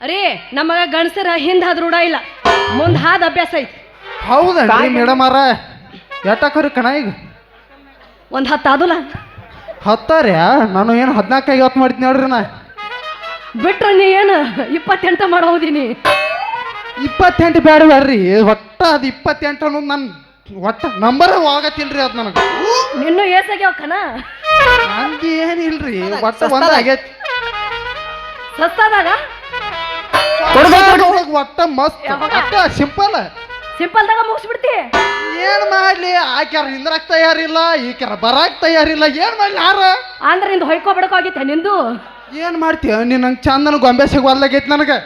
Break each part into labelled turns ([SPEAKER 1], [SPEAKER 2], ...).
[SPEAKER 1] ರೀ ನಮಗ ಗಣಸರ ಹಿಂದ ಹಾದ್ ರೂಢ ಇಲ್ಲ. ಮುಂದೆ ಹಾದ ಅಭ್ಯಾಸ ಐತಿ.
[SPEAKER 2] ಹೌದಾ ಮೇಡಮ್ ಅರ ಎಟ್ಟಕ್ಕರಿ ಕಣ ಈಗ?
[SPEAKER 1] ಒಂದ್ ಹತ್ತು ಆದುಲ್ಲ.
[SPEAKER 2] ಹತ್ತಾರ್ಯಾ? ನಾನು ಏನು ಹದಿನಾಲ್ಕು ಐವತ್ತು ಮಾಡ್ತೀನಿ ನೋಡ್ರಿ ನಾ.
[SPEAKER 1] ಬಿಟ್ರ ನೀ ಏನು ಇಪ್ಪತ್ತೆಂಟ ಮಾಡೋದಿನಿ
[SPEAKER 2] ಇಪ್ಪತ್ತೆಂಟು ಬೇಡ ಬೇಡ್ರಿ ಒಟ್ಟ ಅದು ಇಪ್ಪತ್ತೆಂಟು ಅನ್ನೋದು ನನ್ನ ಒಟ್ಟ ನಂಬರ್ ಆಗತ್ತಿಲ್ರಿ ಅದು ನನಗೆ.
[SPEAKER 1] ನಿನ್ನೂ ಏಸಾಗ್ಯಾವ ಕಣ.
[SPEAKER 2] ನಂದು ಏನಿಲ್ರಿ ಒಟ್ಟ ಒಂದ್ ಆಗೈತಿ
[SPEAKER 1] ಸಸ್ತಾದಾಗ?
[SPEAKER 2] ಒಟ್ಟ ಮಸ್ತ್? ಒಟ್ಟ ಸಿಂಪಲ್.
[SPEAKER 1] ಸಿಂಪಲ್ದಾಗ ಮುಗಿಸ್ಬಿಡ್ತಿ.
[SPEAKER 2] ಏನ್ ಮಾಡ್ಲಿ? ಆಕ್ಯಾರ ನಿಂದ್ರಕ್ ತಯಾರಿಲ್ಲ ಈಕ್ಯಾರ ಬರಾಕ್ ತಯಾರಿಲ್ಲ. ಏನ್ ಮಾಡ್ಲಿ ಯಾರ?
[SPEAKER 1] ಅಂದ್ರೆ ನಿಂದು ಹೊಯ್ಕೋ ಬಿಡಕಾಗಿತ್ತ ನಿಂದು?
[SPEAKER 2] ಏನ್ ಮಾಡ್ತೀಯ? ನೀನ್ ನಂಗೆ ಚಂದನ ಗೊಂಬೆ ಸಿಗುವಲ್ಲಾಗೈತಿ ನನಗೆ.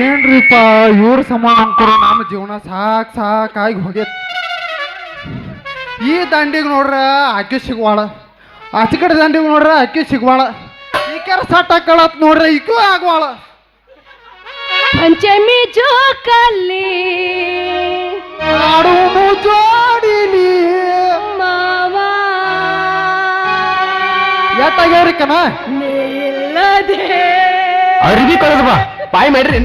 [SPEAKER 2] ಏನ್ರಿಪ್ಪ ಇವ್ರ ಸಮಾನ ಅಂಕರು ನಮ್ಮ ಜೀವನ ಸಾಕ್ ಸಾಕಾಗಿ ಹೋಗೈತಿ ಈ ದಂಡಿಗೆ ನೋಡ್ರ ಅಕ್ಕಿ ಸಿಗ್ವಾಳ. ಆಚೆ ಕಡೆ ದಂಡಿಗೆ ನೋಡ್ರ ಅಕ್ಕಿ ಸಿಗ್ವಾಳ. ಈ ಕೆರ ಸಟ್ ಹಾಕಳತ್ ನೋಡ್ರ ಈಗೂ ಆಗ್ವಾಳ.
[SPEAKER 1] ಪಂಚಮಿ ಜೋಕಲ್ಲಿ
[SPEAKER 2] ಆಡು ಜೋಡಿಲಿ
[SPEAKER 1] ಮಾವ.
[SPEAKER 2] ಎತ್ತ ಕನ
[SPEAKER 1] ನಿಲ್ಲದೆ.
[SPEAKER 3] ಅರ್ಬಿ ಕಳೆದು ಬಾ. ಬಾಯ್ ಮಾಡ್ರಿ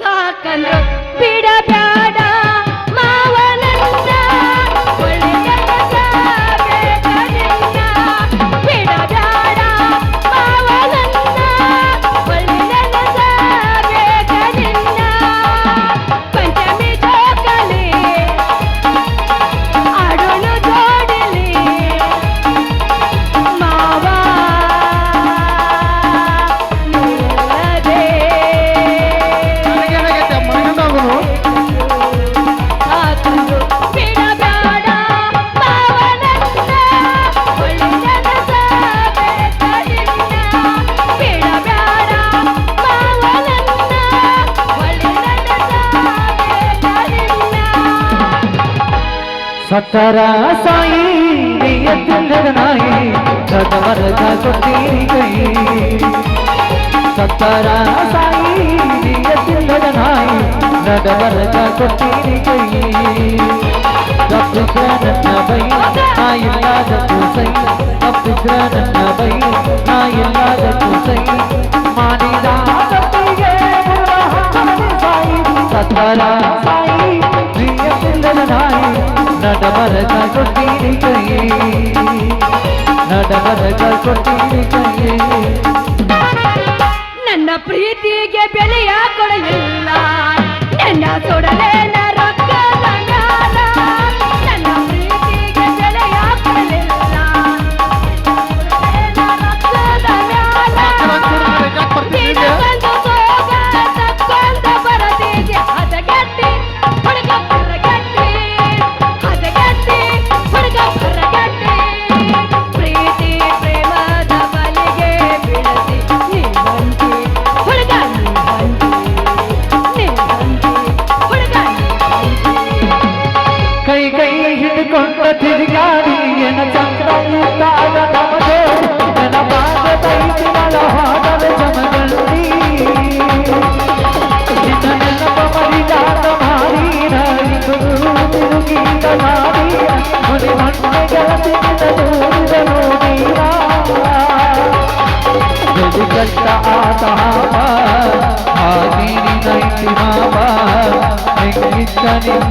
[SPEAKER 1] ಸಾಕಂದ್ರು ಬಿಡಬ್ಯಾಡ.
[SPEAKER 2] തരാസായി നീയത്തിൻ്റെതനായി കഥവരത കൊത്തി കൈ സത്തരാസായി നീയത്തിൻ്റെതനായി കഥവരത കൊത്തി കൈ തപ്പുക്കാരനബൈ നായില്ലാത പൂസൈ തപ്പുക്കാരനബൈ നായില്ലാത പൂസൈ മാനിതാതത്തിയേ സത്തരാസായി നീയത്തിൻ്റെതനായി ಕೂಸೈ ತಪ್ಪಿದ್ರ ನನ್ನ ಬೈ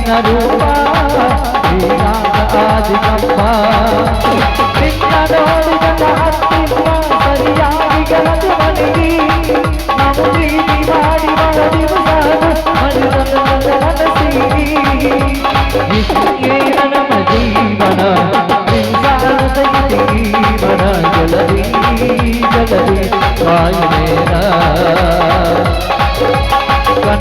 [SPEAKER 1] ನಿನ್ನ
[SPEAKER 2] ರೂಪ, ಶ್ರೀನಾಥ ಆದಿಗಪ್ಪ ನಿನ್ನ ನೋಡಿದ ಹತ್ತಿರ ಸರಿಯಾಗಿ ಗೆಳತಿ ಮನೆಗೆ ನಾವು ಪ್ರೀತಿ ಮಾಡಿ ಜೀವನ ಜೀವನ ಜಲದಿ ಜಲದಿ ವಾಯುನೇನ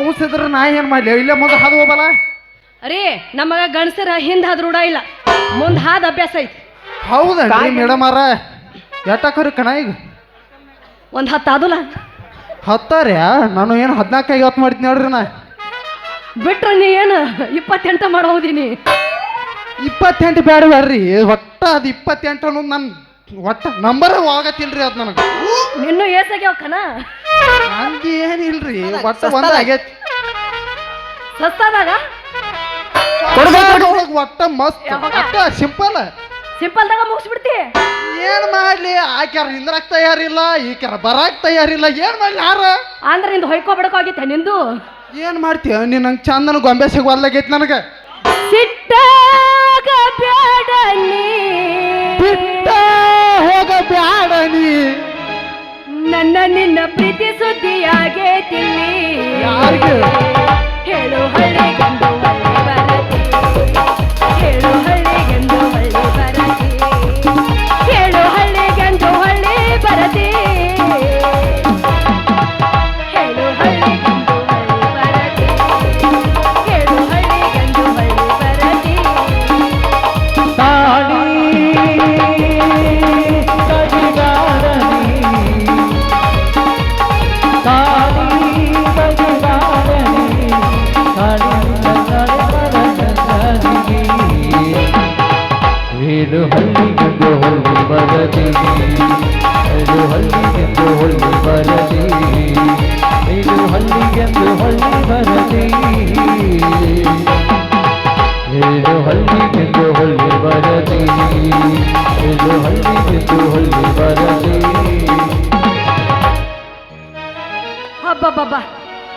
[SPEAKER 3] ಅವಸಿದ್ರೆ ನಾ ಏನ್ ಮಾಡ್ಲಿ? ಇಲ್ಲೇ ಮುಂದೆ ಹಾದು ಹೋಗಲ್ಲ
[SPEAKER 1] ಅರೇ ನಮಗ ಗಂಡಸರ ಹಿಂದೆ ಹಾದ್ ರೂಢ ಇಲ್ಲ. ಮುಂದ್ ಹಾದ ಅಭ್ಯಾಸ ಐತಿ.
[SPEAKER 3] ಹೌದಾ ಮೇಡಮ್ ಅರ ಎಟ್ಟಕ್ಕರಿ ಕಣ ಈಗ?
[SPEAKER 1] ಒಂದ್ ಹತ್ತು ಆದುಲ್ಲ.
[SPEAKER 3] ಹತ್ತಾರ್ಯಾ? ನಾನು ಏನು ಹದಿನಾಲ್ಕು ಐವತ್ತು ಮಾಡಿದ್ ನೋಡ್ರಿ ನಾ.
[SPEAKER 1] ಬಿಟ್ರೆ ನೀ ಏನು ಇಪ್ಪತ್ತೆಂಟ ಮಾಡೋದಿನಿ
[SPEAKER 3] ಇಪ್ಪತ್ತೆಂಟು ಬೇಡ ಬೇಡ್ರಿ ಒಟ್ಟ ಅದು ಇಪ್ಪತ್ತೆಂಟು ಅನ್ನೋದು ನನ್ನ ಒಟ್ಟ ನಂಬರ್ ಆಗತ್ತಿಲ್ರಿ ಅದು ನನಗೆ.
[SPEAKER 1] ಇನ್ನೂ ಏಸಾಗ್ಯಾವ ಕನ
[SPEAKER 3] ನಂದು ಏನಿಲ್ರಿ? ಒಟ್ಟ ಒಂದ ಆಗೈತಿ.
[SPEAKER 1] ಸಸ್ತಾದಾಗ?
[SPEAKER 3] ಒಳಗ್ ಒಟ್ಟ ಮಸ್ತ್. ಒಟ್ಟ ಸಿಂಪಲ್.
[SPEAKER 1] ಸಿಂಪಲ್ದಾಗ ಮುಗಿಸ್ಬಿಡ್ತಿ.
[SPEAKER 3] ಏನ್ ಮಾಡ್ಲಿ? ಆಕ್ಯಾರ ನಿಂದ್ರಕ್ ತಯಾರಿಲ್ಲ ಈಕ್ಯಾರ ಬರಾಕ್ ತಯಾರಿಲ್ಲ. ಏನ್ ಮಾಡ್ಲಿ ಯಾರ?
[SPEAKER 1] ಅಂದ್ರೆ ನಿಂದು ಹೊಯ್ಕೋ ಬಿಡಕೋಗಿತ್ತೆ ನಿಂದು.
[SPEAKER 3] ಏನ್ ಮಾಡ್ತೀಯ? ನೀನ್ ನಂಗೆ ಚಂದನ ಗೊಂಬೆ ಸಿಗುವಲ್ಲಾಗೈತಿ ನನಗೆ.
[SPEAKER 1] ಸಿಟ್ಟಾಗ ಬ್ಯಾಡ ನೀ
[SPEAKER 3] ಬಿಟ್ಟ ಹೋಗ ಬ್ಯಾಡ ನೀ
[SPEAKER 1] ನನ್ನ ನಿನ್ನ ಪ್ರೀತಿ ಸುದ್ದಿಯಾಗೇತಿ
[SPEAKER 3] ಯಾರಿಗೆ?
[SPEAKER 1] ಹೇಳು ಹಳ್ಳಿ ಹಳ್ಳಿ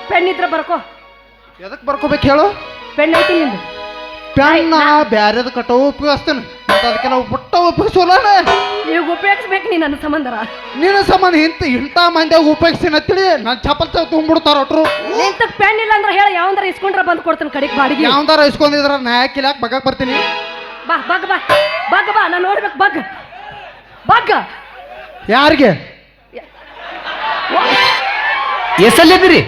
[SPEAKER 1] ಪೆಣ್ಣಿದ್ರ ಬರ್ಕೋ.
[SPEAKER 3] ಎದಕ್ ಬರ್ಕೋಬೇಕು ಹೇಳು?
[SPEAKER 1] ಪೆನ್ ಐತಿ ನಿಂದು.
[SPEAKER 3] ಪೆನ್ನ ಬ್ಯಾರೆದ ಕಟ್ಟೋ ಉಪಯೋಗಿಸ್ತೇನೆ. ಮತ್ತೆ ನಾವು ಬುಟ್ಟ ಉಪಯೋಗಿಸೋಲ್ಲ
[SPEAKER 1] ಈಗ ಉಪಯೋಗಿಸ್ಬೇಕು ನೀ ನನ್ನ ಸಂಬಂಧ
[SPEAKER 3] ನಿನ್ನ ಸಂಬಂಧ ಇಂತ ಇಂಥ ಮಂದ್ಯಾಗ ಉಪಯೋಗಿಸ್ತೀನಿ ಅಂತೇಳಿ ನಾನು ಚಪ್ಪಲ್ ಚಪ್ ತುಂಬಿಡ್ತಾರ ಒಟ್ರು.
[SPEAKER 1] ನಿಂತ ಪೆನ್ ಇಲ್ಲ ಅಂದ್ರೆ ಹೇಳ ಯಾವಂದ್ರ ಇಸ್ಕೊಂಡ್ರೆ ಬಂದು ಕೊಡ್ತೀನಿ ಕಡೆಗೆ ಬಾಡಿಗೆ.
[SPEAKER 3] ಯಾವ್ದಾರ ಇಸ್ಕೊಂಡಿದ್ರ ನಾ ಯಾಕೆ ಇಲ್ಲ ಬಗ್ಗಕ್ಕೆ ಬರ್ತೀನಿ?
[SPEAKER 1] ಬಾ ಬಗ್ ಬಾ ಬಗ್ ಬಾ ನಾನು ನೋಡ್ಬೇಕು ಬಗ್. ಬಗ್.
[SPEAKER 3] ಯಾರಿಗೆ?
[SPEAKER 4] ಎಷ್ಟಲ್ಲಿದ್ದೀರಿ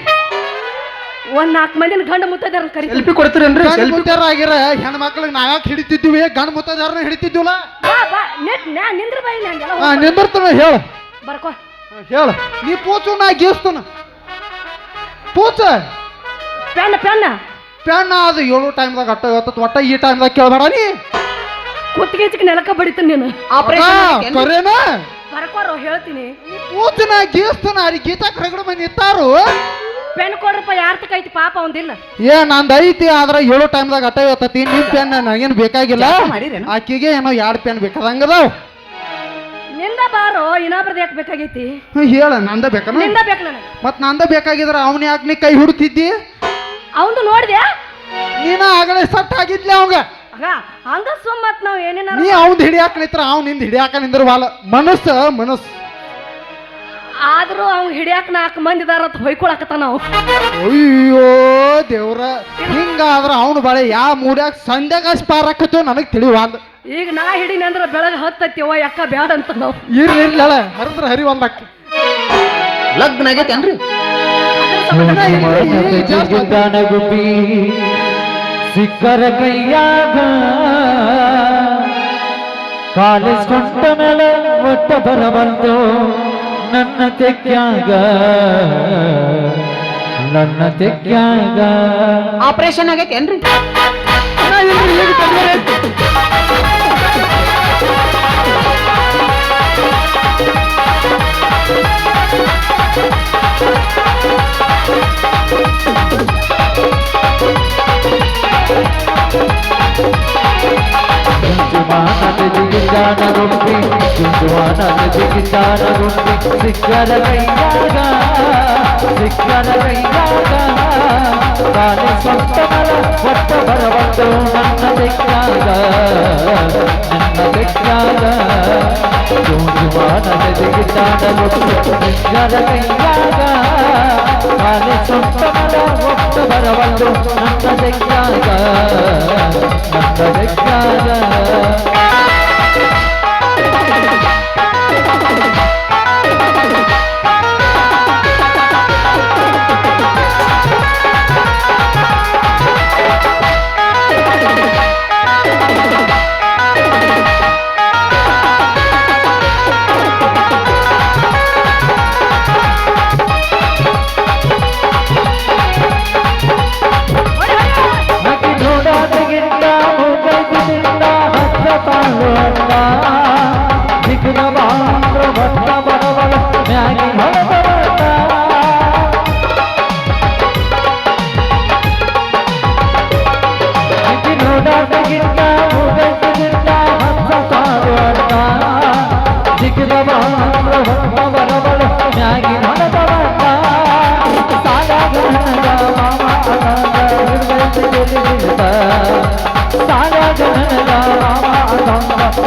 [SPEAKER 1] ಒಂದ್ ನಾಲ್ಕು ಮಂದಿನ ಗಂಡ ಮುತ್ತದಾರ ಕರಿ
[SPEAKER 4] ಸೆಲ್ಫಿ ಕೊಡ್ತೀರೇನ್ರಿ?
[SPEAKER 3] ಗಂಡ
[SPEAKER 4] ಸೆಲ್ಫಿ
[SPEAKER 3] ಮುತ್ತಾರ ಆಗಿರ ಹೆಣ್ಣು ಮಕ್ಳಿಗೆ ನಾವ್ಯಾಕೆ ಹಿಡಿತಿದ್ವಿ ಗಂಡ ಮುತ್ತದಾರನ ಹಿಡಿತಿದ್ವಲ್ಲ?
[SPEAKER 1] ಬಾ ಬಾ ನೆಟ್ ನಾ ನಿಂದ್ರ ಬಾಯಿ ನಂಗೆಲ್ಲ
[SPEAKER 3] ಹಾ ನಿಂದಿರ್ತಾನ ಹೇಳು.
[SPEAKER 1] ಬರ್ಕೋ.
[SPEAKER 3] ಹೇಳ. ನೀ ಪೂಚು ನಾ ಗೀಸ್ತಾನ. ಪೂಚ.
[SPEAKER 1] ಪೆನ್ ಪೆನ್
[SPEAKER 3] ಪೆಣ್ಣ ಅದು ಏಳು ಟೈಮ್ದಾಗ ಅಟ್ಟ ಇವತ್ತು ಒಟ್ಟ ಈ ಟೈಮ್ದಾಗ ಕೇಳಬೇಡ ನೀ.
[SPEAKER 1] ಕುತ್ತಿಗೆ ನೆಲಕ ಬಡಿತೀನಿ ನೀನು.
[SPEAKER 3] ಆಪರೇಷನ್ ಕರೇನಾ?
[SPEAKER 1] ಬರ್ಕೋರು ಹೇಳ್ತೀನಿ.
[SPEAKER 3] ಪೂಚ ನಾ ಗೀಸ್ತಾನ. ಅಲ್ಲಿ ಗೀತಾ ಕರಗಡ ಮಂದಿ ಇತ್ತಾರು
[SPEAKER 1] ಪೆನ್ ಕೊಡ್ರಪ್ಪ ಯಾರ ತಕ ಐತಿ? ಪಾಪ ಒಂದಿಲ್ಲ
[SPEAKER 3] ಏ ನಂದ ಐತಿ ಆದ್ರೆ ಏಳು ಟೈಮ್ದಾಗ ಅಟ್ಟ ಇವತ್ತತಿ ನಿನ್ ಪೆನ್ ನನಗೇನು ಬೇಕಾಗಿಲ್ಲ? ಆಕಿಗೆ ಏನೋ ಎರಡು ಪೆನ್ ಬೇಕಾದಂಗದಾವ್.
[SPEAKER 1] ನಿಂದ ಬಾರೋ ಇನ್ನೊಬ್ರದ್ದು ಯಾಕೆ ಬೇಕಾಗೈತಿ?
[SPEAKER 3] ಹೇಳ ನಂದ ಬೇಕನ?
[SPEAKER 1] ನಿಂದ ಬೇಕು ನನಗೆ.
[SPEAKER 3] ಮತ್ ನಂದ ಬೇಕಾಗಿದ್ರ ಅವನ ಯಾಕೆ ನೀ ಕೈ ಹುಡುತಿದ್ದಿ
[SPEAKER 1] ಅವನು ನೋಡಿದೆ
[SPEAKER 3] ನೀನ ಆಗಲೇ ಸಟ್ ಆಗಿದ್ಲಿ ಅವಂಗ.
[SPEAKER 1] ಆಗ ಹಂಗ ಸುಮ್ಮತ್ ನಾವು ಏನೇನ
[SPEAKER 3] ನೀ ಅವ್ನ್ ಹಿಡಿಯಾಕ ನಿತ್ರ ಅವ್ನ ನಿಂದ ಹಿಡಿಯಾಕ ನಿಂದ್ರವಾಲ. ಮನಸ್ಸ ಮನಸ್ಸು.
[SPEAKER 1] ಆದ್ರೂ ಅವ್ನು ಹಿಡಿಯಾಕ ನಾಲ್ಕು ಮಂದಿ ಇದಾರ ಅಂತ ಹೊಯ್ಕೊಳಕತ್ತ ನಾವು
[SPEAKER 3] ಅಯ್ಯೋ ದೇವ್ರ ಹಿಂಗಾದ್ರ ಅವನು ಬಾಳೆ ಯಾವ ಮೂಡ್ಯಾಗ ಸಂಧ್ಯಾಗ ಪಾರಾಕತ್ತೋ ನನಗೆ ತಿಳಿವಾದ
[SPEAKER 1] ಈಗ ನಾ ಹಿಡೀನಿ ಅಂದ್ರೆ ಬೆಳಗ್ಗೆ ಹತ್ತತ್ತಿವ ಅವ್ವ ಯಾಕ ಬ್ಯಾಡ ಅಂತ ನಾವು
[SPEAKER 3] ಇರ್ಲಿ ಇರ್ಲಳ ಹರಿದ್ರ ಹರಿ ಒಂದಕ್ಕ
[SPEAKER 4] ಲಗ್ನ ಆಗೈತೇನ್ರಿ
[SPEAKER 2] ಗುಬ್ಬಿ ಸಿಕ್ಕರ ಕೈಯಾಗ ಕಾಲೇಜ್ ಕೊಟ್ಟ ಮೇಲೆ ಒಟ್ಟ ನನ್ನ ತೆಕ್ಯಾಗ? ನನ್ನ ತೆಕ್ಯಾಗ?
[SPEAKER 4] ಆಪರೇಷನ್ ಆಗೈತೇನ್ರಿ?
[SPEAKER 3] ಅಣ್ಣ
[SPEAKER 2] ಜಿಗಿದಾನ ಗುಂಪಿ ಜುಂಜುಮಾನದ ಜಿಗಿದಾನ ಗುಂಪಿ ಸಿಕ್ಕರ ಕೈಯಾಗ ಸಿಕ್ಕರ ಕೈಯಾಗ ಕಾಲಿ ಸ್ವಂತ ಮಲ ಒಟ್ಟ ಬರವತ್ತು ನನ್ನ ಬೆಕ್ಕಾಗ ನನ್ನ ಬೆಕ್ಕಾಗ ಜುಂಜುಮಾನದ ಜಿಗಿದಾನ ಗುಂಪಿ ಸಿಕ್ಕರ ಕೈಯಾಗ ಕಾಲಿ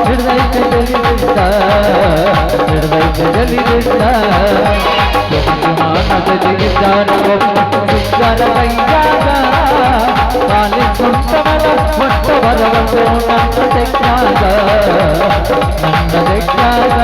[SPEAKER 2] ಹಿಡ್ದೈತೆ ಜಲಿಬಿದ್ದ ಹಿಡ್ದೈತೆ ಜಲಿಬಿದ್ದ ಮಾನದ ಜಿಗಿದ್ದಾನ ಒಬ್ಬ ಸಿಕ್ಕರ ಕೈಯಾಗ ಕಾಲಿ ಸುತ್ತಮಲ ಒಟ್ಟ ಬರವತ್ತು ನನ್ನ ತೆಕ್ಕಾಗ ನನ್ನ ತೆಕ್ಕಾಗ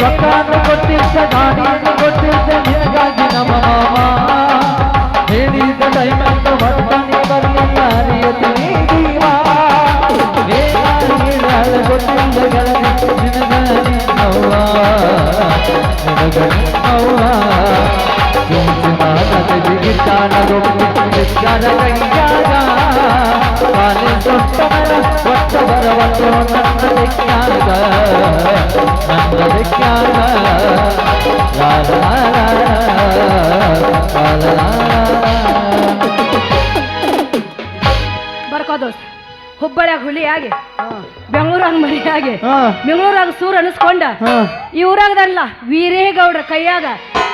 [SPEAKER 2] ದೊಡ್ಡಾನ ಕೊಟ್ಟಿದ್ದ ಗಾಡಿಯನ್ನು ಕೊಟ್ಟಿದ್ದ ನಿನಗಾಗಿ ನಮ್ಮ ಮಾಮ. ಹೇಳಿದ ಟೈಮನ್ನು ಭತ್ತ ನೀ ಬರಲಿಲ್ಲ, ನಿಯತಿ ನೀ ಮಾವ ಗೊತ್ತಿಲ್ಲ ಗೆಳತಿ ನಿನಗ ನಿನ್ನವ್ವ ನಿನಗ ನಿನ್ನವ್ವ ಕುಂಕುಮಾನದ ಜಿಗಿತಾನ ಗೊತ್ತಿದ್ದಾನ ಕೈಯಾಗ ಕಾಲಿ ದೊಡ್ಡವರ ಒಟ್ಟ ಬರವತ್ತು ನನ್ನ ಬೆಕ್ಕಾಗ ನನ್ನ ಬೆಕ್ಕಾಗ ಲಾಲ ಲಾಲ ಲಾಲ
[SPEAKER 1] ಬರ್ಕೋ ದೋಸ್ತ ಹುಬ್ಬಳ್ಳಿಯಾಗ ಹುಲಿಯಾಗಿ ಬೆಂಗಳೂರಾಗ ಮರಿಯಾಗಿ ಬೆಂಗಳೂರಾಗ ಸೂರ್ ಅನಿಸ್ಕೊಂಡ ಈ ಊರಾಗದಲ್ಲ ವೀರೇಗೌಡ್ರ ಕೈಯಾಗ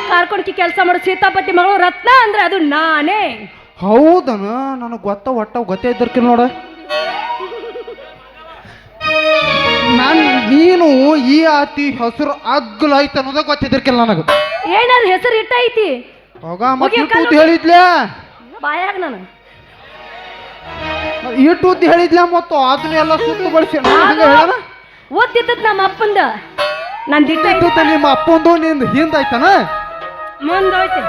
[SPEAKER 1] ಕಾರ್ಕೊಡ್ಕಿ ಕೆಲಸ ಮಾಡೋ ಸೀತಾಪತಿ ಮಗಳು ರತ್ನ ಅಂದ್ರೆ ಅದು ನಾನೇ.
[SPEAKER 3] ಹೌದನ? ನನಗೆ ಗೊತ್ತ ಒಟ್ಟ ಗೊತ್ತೇ ಇದ್ದಿರ್ಕಿಲ್ಲ ನೋಡ. ನಾನು ನೀನು ಈ ಆತಿ ಹೆಸರು ಐತ ಅನ್ನೋದ ಗೊತ್ತಿದ್ದಿರ್ಕಿಲ್ಲ ನನಗೆ.
[SPEAKER 1] ಏನಾದ್ರು ಹೆಸರು ಇಟ್ಟೈತಿ
[SPEAKER 3] ಹೋಗ ಮತ್ತೆ ಇಟ್ಟು ಹೇಳಿದ್ಲೆ?
[SPEAKER 1] ಬಾಯಾಗ ನಾನು.
[SPEAKER 3] ಇಟ್ಟು ಹೇಳಿದ್ಲೆ ಮತ್ತು ಅದನ್ನ ಎಲ್ಲ ಸುತ್ತು ಬಳಸಿ ಹೇಳೋಣ?
[SPEAKER 1] ಓದ್ತಿದ್ದದ್ ನಮ್ಮ ಅಪ್ಪಂದ. ನಾನು
[SPEAKER 3] ಇಟ್ಟು ನಿಮ್ಮ ಅಪ್ಪಂದು ನಿಂದು ಹಿಂದಾಯ್ತಾನ
[SPEAKER 1] ಮುಂದೋಯ್ತು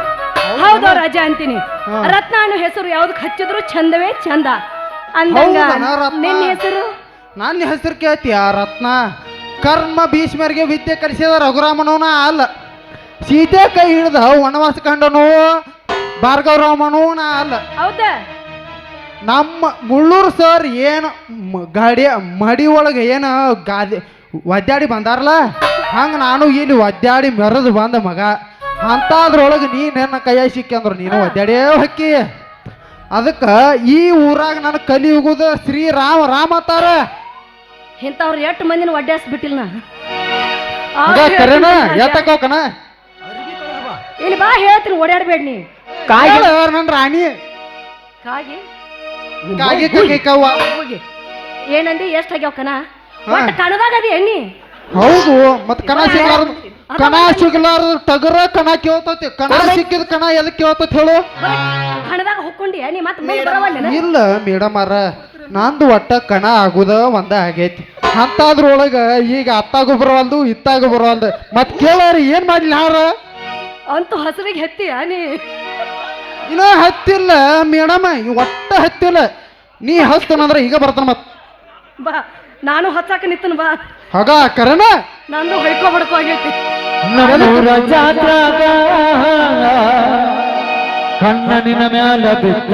[SPEAKER 1] ಹೌದು? ರಜಾ ಅಂತೀನಿ. ರತ್ನ ಅನ್ನೋ ಹೆಸರು ಯಾವ್ದಕ್ ಹಚ್ಚಿದ್ರು? ಚಂದವೇ ಚಂದ. ಅಂದಂಗ
[SPEAKER 3] ಹೌದನ ರತ್ನ?
[SPEAKER 1] ನಿನ್ನ ಹೆಸರು?
[SPEAKER 3] ನನ್ನ ಹೆಸರು ಕೇಳ್ತೀಯ ರತ್ನ. ಕರ್ಮ ಭೀಷ್ಮರಿಗೆ ವಿದ್ಯೆ ಕಲಿಸಿದ ರಘುರಾಮನವನ ಅಲ್ಲ. ಸೀತೆ ಕೈ ಹಿಡಿದ ವನವಾಸ ಕಂಡನು ಭಾರ್ಗವರಾಮನೂ ನಾ ಅಲ್ಲ.
[SPEAKER 1] ಹೌದಾ?
[SPEAKER 3] ನಮ್ಮ ಮುಳ್ಳೂರು ಸರ್ ಏನು ಮ- ಗಾಡಿ ಮಡಿ ಒಳಗೆ ಏನು ಗಾದಿ ಒದ್ದಾಡಿ ಬಂದಾರಲ್ಲ? ಹಂಗೆ ನಾನು ಇಲ್ಲಿ ಒದ್ದಾಡಿ ಮೆರೆದು ಬಂದ ಮಗ. ಅಂಥದ್ರೊಳಗೆ ನೀ ನನ್ನ ಕೈಯಾಗ ಸಿಕ್ಕಂದ್ರು ನೀನು ಒದ್ದಾಡೇ ಹಕ್ಕಿ. ಅದಕ್ಕ ಈ ಊರಾಗ ನನ್ನ ಕಲಿ ಶ್ರೀ ಶ್ರೀರಾಮ ರಾಮ ಅತ್ತಾರ
[SPEAKER 1] ಇಂಥವ್ರು ಎಷ್ಟು ಮಂದಿನ ಒಡ್ಡಾಸ್ಬಿಟ್ಟಿಲ್ಲ ನಾ?
[SPEAKER 3] ನಾನು ಕರೆನ ಎತ್ತಕ್ಕ ಹೋಕನ
[SPEAKER 1] ಇಲ್ಲಿ ಬಾ ಹೇಳ್ತೀನಿ ಓಡಾಡ್ಬೇಡ ನೀ.
[SPEAKER 3] ಕಾಗಿ ನನ್ನ ರಾಣಿ?
[SPEAKER 1] ಕಾಗಿ?
[SPEAKER 3] ಕಾಗಿ ಕೈ ಕವ್ವ.
[SPEAKER 1] ಹೋಗಿ. ಏನಂದಿ ಎಷ್ಟು ಆಗ್ಯಾವ ಕನ? ಒಟ್ಟು ಕಣದಾಗ ಅದಿ ಎಣ್ಣಿ
[SPEAKER 3] ಹೌದು ಮತ್ತೆ ಕಣ ಸಿಗ್ಲಾರ್ದ ಕಣ ಸಿಗ್ಲಾರ್ದ ಟಗರ ಕಣ ಕೇಳ್ತತಿ. ಕಣ ಸಿಕ್ಕಿದ ಕಣ ಎಲ್ಲಿ ಕೇಳ್ತತಿ ಹೇಳು?
[SPEAKER 1] ಹಣದಾಗ ಹೊಕ್ಕೊಂಡಿ ನೀ ಮತ್ತೆ ಮುಂದೆ ಬರವಲ್ಲೇನ?
[SPEAKER 3] ಇಲ್ಲ ಮೇಡಮ್ ಅರ ನಂದು ಒಟ್ಟ ಕಣ ಆಗುದ ಒಂದ ಆಗೈತಿ. ಅಂತಾದ್ರೊಳಗ ಈಗ ಅತ್ತಾಗ ಬರವಲ್ದು ಇತ್ತಾಗ ಬರವಲ್ದು ಮತ್ ಕೇಳಾರ ಏನ್ ಮಾಡ್ಲಿ ಯಾರ
[SPEAKER 1] ಅಂತೂ ಹಸರಿಗೆ ಹೆತ್ತಿ ನೀ?
[SPEAKER 3] ಇನ್ನ ಹತ್ತಿಲ್ಲ ಮೇಡಮ್ ಒಟ್ಟ ಹತ್ತಿಲ್ಲ. ನೀ ಹಸ್ತನಂದ್ರ ಈಗ ಬರ್ತಾನ ಮತ್
[SPEAKER 1] ಬಾ ನಾನು ಹಚ್ಚಾಕ ನಿತ್ತನ ಬಾ.
[SPEAKER 3] ಹಾಗ ಕರೆನ
[SPEAKER 1] ನಂದು ಹೊಯ್ಕೊ ಬಡ್ಕೊ ಆಗೈತಿ
[SPEAKER 2] ನಮ್ಮೂರ ಜಾತ್ರಾಗ ಕಣ್ಣ ನಿನ್ನ ಮ್ಯಾಲ ಬಿದ್ದ.